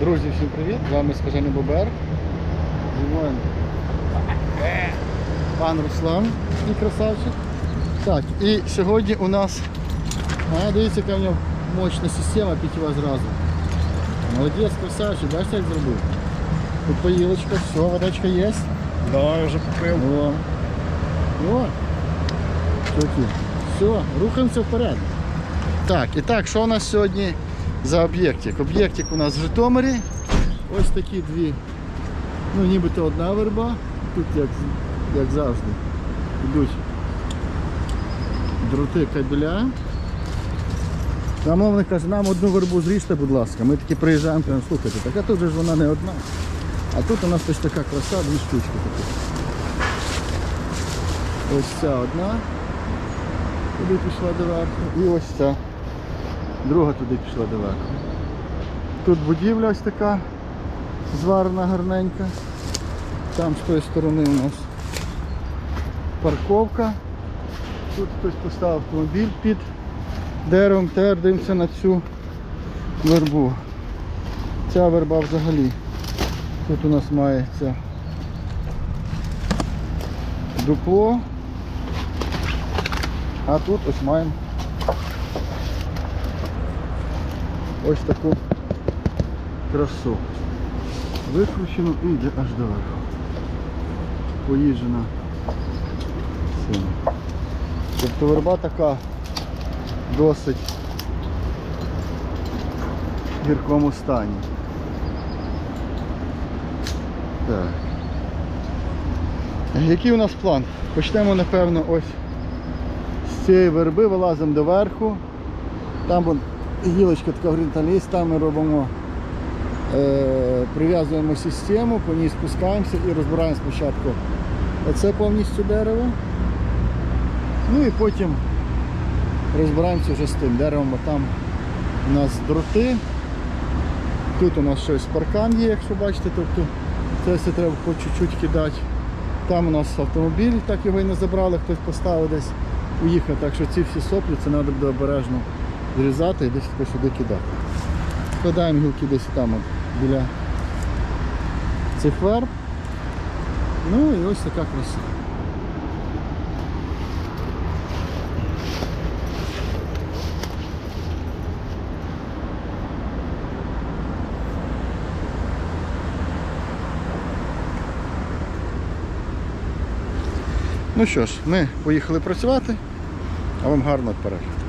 Друзі, всім привіт! З вами Скажений Бобер. Зі мною пан Руслан і красавчик. Так, і сьогодні у нас, а, дивіться, яка в нього мощна система питьова зразу. Молодець, красавчик, бачите, як зробив? Тут поїлочка, все, водичка є. Да, я вже попив. О. О. Чуваки. Все, рухаємося вперед. Так, і так, що у нас сьогодні За об'єктик? Об'єктик у нас в Житомирі. Ось такі дві, ну нібито одна верба. Тут як, як завжди йдуть дроти кабеля. Замовник каже, нам одну вербу зріжте, будь ласка. Ми таки приїжджаємо, кажемо, слухайте, так а тут же ж вона не одна. А тут у нас ось така краса, дві штучки такі. Ось ця одна туди пішла доверху. І ось ця. Друга туди пішла доверху. Тут будівля ось така зварена гарненька. Там з тої сторони у нас парковка. Тут хтось поставив автомобіль під деревом, тепер дивимося на цю вербу. Ця верба взагалі. Тут у нас мається дупло. А тут ось маємо ось таку красу. Викручену і йде аж до верху. Поїжджена сильно. Тобто верба така досить в гіркому стані. Так. Який у нас план? Почнемо, напевно, ось з цієї верби, вилазимо доверху. Там гілочка така горизонталіст, там ми робимо, е, прив'язуємо систему, по ній спускаємося і розбираємо спочатку оце повністю дерево. Ну і потім розбираємося вже з тим деревом, там у нас дроти. Тут у нас щось паркан є, якщо бачите, тобто це все треба по чуть-чуть кидати. Там у нас автомобіль, так його і не забрали, хтось поставив десь, уїхав. Так що ці всі соплі це треба буде обережно зрізати і десь сюди кидати. Складаємо гілки десь там от, біля цих верб. Ну і ось така краса. Ну що ж, ми поїхали працювати, а вам гарно перегляд.